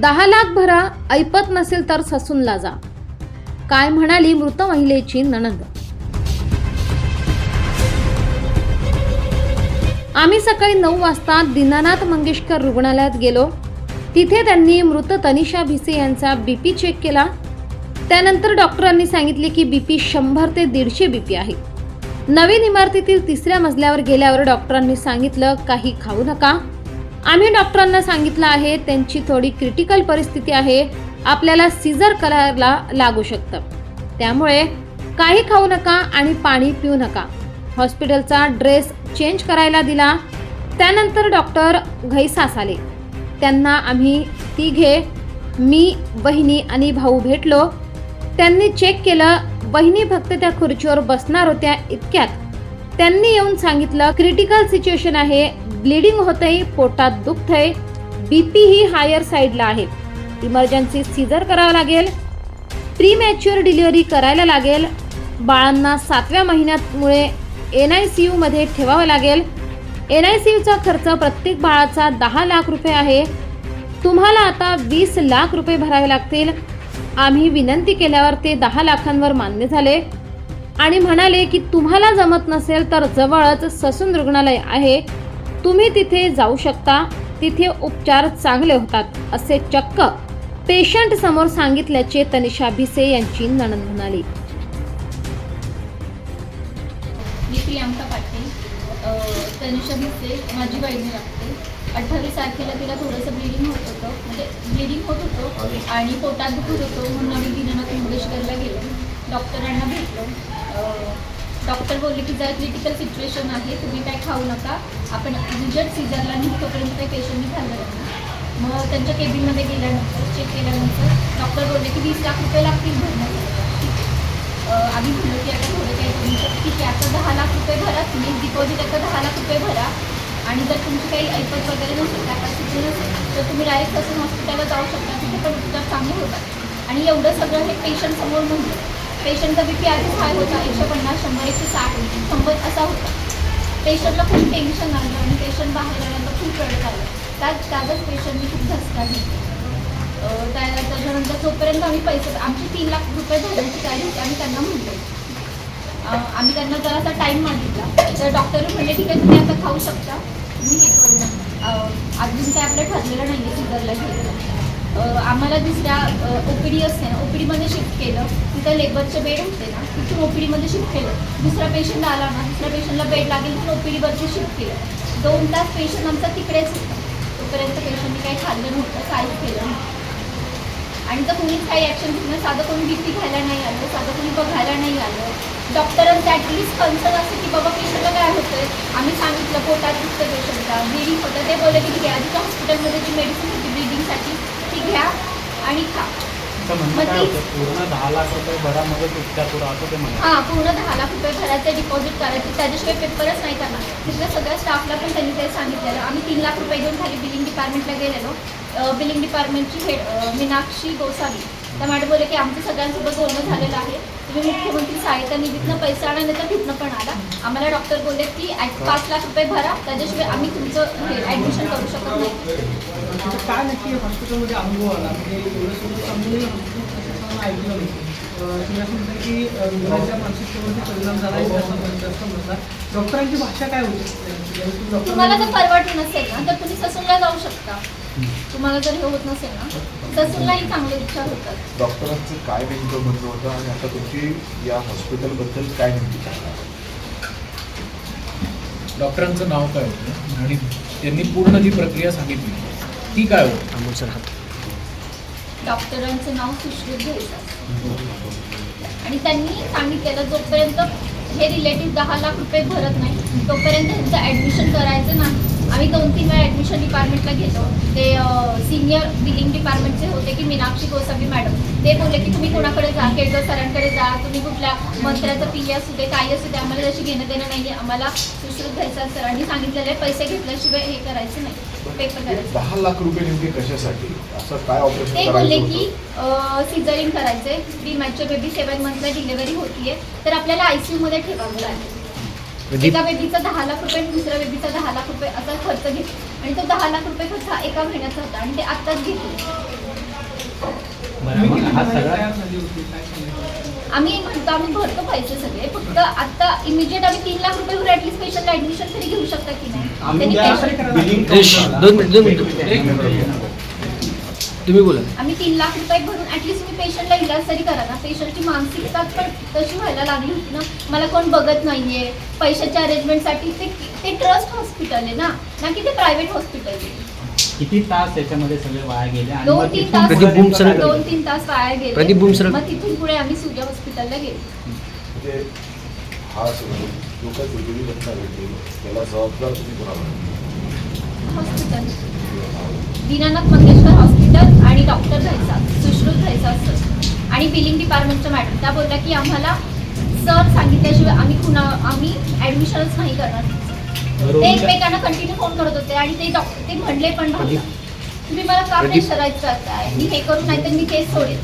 दहा लाख भरा ऐपत नसेल तर ससूनला जा. काय म्हणाली मृत महिलेची नणंद? आम्ही सकाळी नऊ वाजता दीनानाथ मंगेशकर रुग्णालयात गेलो. तिथे त्यांनी मृत तनिषा भिसे यांचा बीपी चेक केला. त्यानंतर डॉक्टरांनी सांगितले की बीपी शंभर ते दीडशे बीपी आहे. नवीन इमारतीतील तिसऱ्या मजल्यावर गेल्यावर डॉक्टरांनी सांगितलं काही खाऊ नका. आम्ही डॉक्टरांना सांगितलं आहे त्यांची थोडी क्रिटिकल परिस्थिती आहे आपल्याला सीझर करायला लागू शकतं. त्यामुळे काही खाऊ नका आणि पाणी पिऊ नका. हॉस्पिटलचा ड्रेस चेंज करायला दिला. त्यानंतर डॉक्टर घैसास आले त्यांना आम्ही तिघे मी बहिणी आणि भाऊ भेटलो. त्यांनी चेक केलं बहिणी फक्त त्या खुर्चीवर बसणार होत्या इतक्यात. त्यांनी येऊन सांगितलं क्रिटिकल सिच्युएशन आहे ब्लिडिंग होतंय पोटात दुखतंय बीपी ही हायर साईडला आहे. इमर्जन्सी सीझर करावं लागेल. प्री मॅच्युअर डिलिव्हरी करायला लागेल. बाळांना सातव्या महिन्यामुळे एन आय सी यूमध्ये ठेवावं लागेल. एन आय सी यूचा खर्च प्रत्येक बाळाचा दहा लाख रुपये आहे. तुम्हाला आता वीस लाख रुपये भरावे लागतील. आम्ही विनंती केल्यावर ते दहा लाखांवर मान्य झाले. आणि म्हणाले की तुम्हाला जमत नसेल तर जवळच ससून रुग्णालय आहे. तुम्ही तिथे जाऊ शकता. तिथे उपचार चांगले होतात असे चक्क पेशंट समोर सांगितल्याचे तनिषा भिसे यांची नणंद म्हणाली. मी प्रियांका पाटील. तनिषा भिसे माझी बहिणी लागते. अठ्ठावीस तारखेला तिला थोडंसं ब्लिडिंग होत होतं. म्हणजे ब्लिडिंग होत होतं आणि पोटात दुखत होतं म्हणून आम्ही दिनानाथ मंगेशकरला गेलो. डॉक्टरांना भेटलो. डॉक्टर बोलले की जर क्रिटिकल सिच्युएशन आहे तुम्ही काय खाऊ नका. आपण रिजट सीझरला निघतोपर्यंत काही पेशंटनी खाल्लं नाही मग त्यांच्या केबिनमध्ये गेल्यानंतर चेक केल्यानंतर डॉक्टर बोलले की वीस लाख रुपये लागतील भरण्यासाठी आम्ही म्हणलो की आता थोडं काही तुमचं ठीक आहे आता दहा लाख रुपये भरा तुम्ही. डिपॉझिट आता दहा लाख रुपये भरा. आणि जर तुमची काही ऐपत वगैरे नसेल कॅपॅसिटी नसेल तर तुम्ही डायरेक्ट असून हॉस्पिटलला जाऊ शकता. तिथे पण उपचार चांगले होतात. आणि एवढं सगळं हे पेशंट समोर म्हणजे पेशंटचा बी पी आधीच हाय होता एकशे पन्नास शंभर एकशे साठ शंभर असा होता. पेशंटला खूप टेन्शन आलं आणि पेशंट बाहेर आल्यानंतर खूप रडत आलं. त्यात त्यातच पेशंटनी खूप धसका घेतला. त्या त्याच्यानंतर जोपर्यंत आम्ही पैसे आमचे तीन लाख रुपये भरण्याची तयारी होती आम्ही त्यांना म्हणतो आम्ही त्यांना जरासा टाईम मागितला. तर डॉक्टर म्हणले ठीक आहे तुम्ही आता खाऊ शकता. तुम्ही हे करू अजून काय आपलं ठरलेलं नाही आहे सिझरला घ्यायचं आम्हाला दुसऱ्या ओ पी डी असते ना ओपीडीमध्ये शिफ्ट केलं तिथं लेबरचे बेड होते ना तिथून ओपीडीमध्ये शिफ्ट केलं. दुसरा पेशंट आला ना दुसऱ्या पेशंटला बेड लागेल तिथून ओपीडीवरती शिफ्ट केलं. दोन तास पेशंट आमचा तिकडेच होता. तोपर्यंत पेशंटने काही खाल्लं नव्हतं काहीच केलं नव्हतं. आणि तर कोणीच काही ॲक्शन घेतलं साधं कोणी भीती घ्यायला नाही आलं साधं कोणी बघायला नाही आलं. डॉक्टरांचं ॲटलीस्ट कन्सर्न असतं की बाबा पेशंटला काय होतंय? आम्ही सांगितलं पोटात दुखतं पेशंटला ब्लिडिंग होतं ते बोलले की ठीक आहे आधीच्या हॉस्पिटलमध्ये जी मेडिसिन होती ब्लिडिंगसाठी ती घ्या आणि खा. पूर्ण दहा लाख रुपये भरा मगच उपचार करू असं ते म्हणतात हां पूर्ण दहा लाख रुपये भरायचे डिपॉझिट करायचे त्याच्याशिवाय पेपरच नाही करणार. तिथल्या सगळ्या स्टाफला पण त्यांनी ते सांगितलेलं. आम्ही तीन लाख रुपये घेऊन खाली बिलिंग डिपार्टमेंटला गेलेलो. बिलिंग डिपार्टमेंटची हेड मीनाक्षी गोसावी. त्या मॅडम बोलले की आमचं सगळ्यांसोबत बोलणं झालेलं आहे. तुम्ही मुख्यमंत्री सहायता निधीतनं पैसे आणा नाही तर तिथनं पण आला. आम्हाला डॉक्टर बोलले की ॲट पाच लाख रुपये भरा त्याच्याशिवाय आम्ही तुमचं हे ॲडमिशन करू शकत नाही. काय नक्की हॉस्पिटलमध्ये अनुभव आला. म्हणजे की अं, रुग्णाच्या मानसिकतेवरती परिणाम झाला आहे जास्त जास्त म्हटला डॉक्टरांची भाषा काय होती? तुम्हाला जर परवडत नसेल ना? तर तुम्ही ससूनला जाऊ शकता. तुम्हाला जर हे होत नसेल ना? ससूनलाही चांगले उपचार होतात. डॉक्टरांचं काय नेमकं म्हणणं होतं आणि आता तुमची या हॉस्पिटलबद्दल काय नेमकी सांगणार? डॉक्टरांचं नाव काय होतं? आणि त्यांनी पूर्ण जी प्रक्रिया सांगितली ती काय होती? डॉक्टरांचं नाव सुश्रुत घ्यायचं आणि त्यांनी सांगितलेलं जोपर्यंत हे रिलेटिव्ह दहा लाख रुपये भरत नाही तोपर्यंत ह्यांचं ॲडमिशन करायचं नाही. आम्ही दोन तीन वेळा ॲडमिशन डिपार्टमेंटला घेतो ते सिनियर बिलिंग डिपार्टमेंटचे होते की मीनाक्षी गोसावी मॅडम ते बोलले की तुम्ही कोणाकडे जा? केळकर सरांकडे जा. तुम्ही कुठल्या मंत्र्याचं पी असू दे काही असू दे आम्हाला त्याशी घेणं देणं नाही आहे आम्हाला सुश्रुत घ्यायचं सरांनी सांगितलेलं आहे पैसे घेतल्याशिवाय हे करायचं नाही. पेपर करायचं. दहा लाख रुपये नेमके कशासाठी? असं काय ऑपरेशन ते बोलले की सिझरिंग करायचंय. प्री मॅच्युअर बेबी सेवन मंथला डिलिव्हरी होतीये. तर आपल्याला आयसीयू मध्ये ठेवावं लागेल. एका बेबीचा दहा लाख रुपये आणि दुसऱ्या बेबीचा दहा लाख रुपये असा खर्च घेतला. आणि तो दहा लाख रुपये खर्च हा एका महिन्याचा होता आणि ते आत्ताच हा सगळा सांगायचं आम्ही म्हणतो आम्ही भरतो पैसे सगळे फक्त आता इमिजिएट आम्ही तीन लाख रुपये ऍटलीस्ट पेशंटला ऍडमिशन तरी घेऊ शकता की नाही? आम्ही त्यांनी त्या patient- बिलिंग देश, काउंटरला दोन मिनिट, दोन मिनिट. तुम्ही बोला. आम्ही तीन लाख रुपये भरून ऍटलीस्ट तुम्ही पेशंटला इलाज तरी करा ना. पेशंटची मानसिकता पण तशी व्हायला लागली होती ना. मला कोण बघत नाहीये. पैशाच्या अरेंजमेंटसाठी ते ते ट्रस्ट हॉस्पिटल आहे ना. ना की ते प्रायव्हेट हॉस्पिटल आहे. किती तास त्याच्यामध्ये सगळे वाया गेले आणि दोन मग तीन तिथून तास प्रदीप पुढे बुमसर- नेमकं काय दोन? तीन तास वाया गेले. प्रदीप मग तिथून पुढे आम्ही सूर्या हॉस्पिटलला गेलो. म्हणजे हा सगळं जो काय दुर्दैवी घटना घडली त्याला जबाबदार तुम्ही कोणाला हॉस्पिटल दीनानाथ मंगेशकर हॉस्पिटल आणि डॉक्टर घ्यायचा सुश्रुत घ्यायचा असं आणि बिलिंग डिपार्टमेंटच्या मॅडम त्या बोलल्या की आम्हाला सर सांगितल्याशिवाय आम्ही कुणा आम्ही ऍडमिशनच नाही करणार. ते. एकमेकांना कंटिन्यू फोन करत होते आणि ते डॉक्टर ते म्हणले पण भाऊला, तुम्ही मला का प्रेशराईज करताय? मी हे करू नाही तर मी केस सोडेल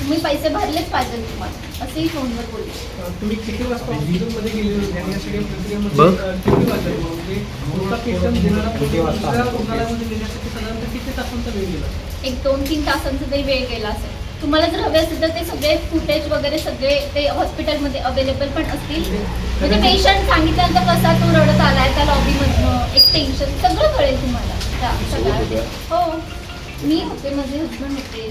तुम्ही पैसे भरलेच पाहिजे तुम्हाला. असेही फोनवर बोलले. तुम्ही किती वाजता हॉस्पिटलमध्ये गेले होते? आणि या सगळ्या प्रक्रियेमध्ये बघ. अं, किती वाजता म्हणजे तुमचा पेशंट देणारा किती वाजता? दुसऱ्या रुग्णालयामध्ये नेण्यासाठी साधारणतः किती तासांचा वेळ गेला? एक दोन तीन तासांचा तरी वेळ गेला असेल. तुम्हाला जर हवे असेल तर ते सगळे फुटेज वगैरे सगळे ते हॉस्पिटलमध्ये अवेलेबल पण असतील. म्हणजे पेशंट सांगितल्यानंतर कसा तो रडत आलाय त्या लॉबीमधनं एक टेन्शन सगळं कळेल तुम्हाला. त्या सगळ्या हो. मी होते माझे हजबंड होते.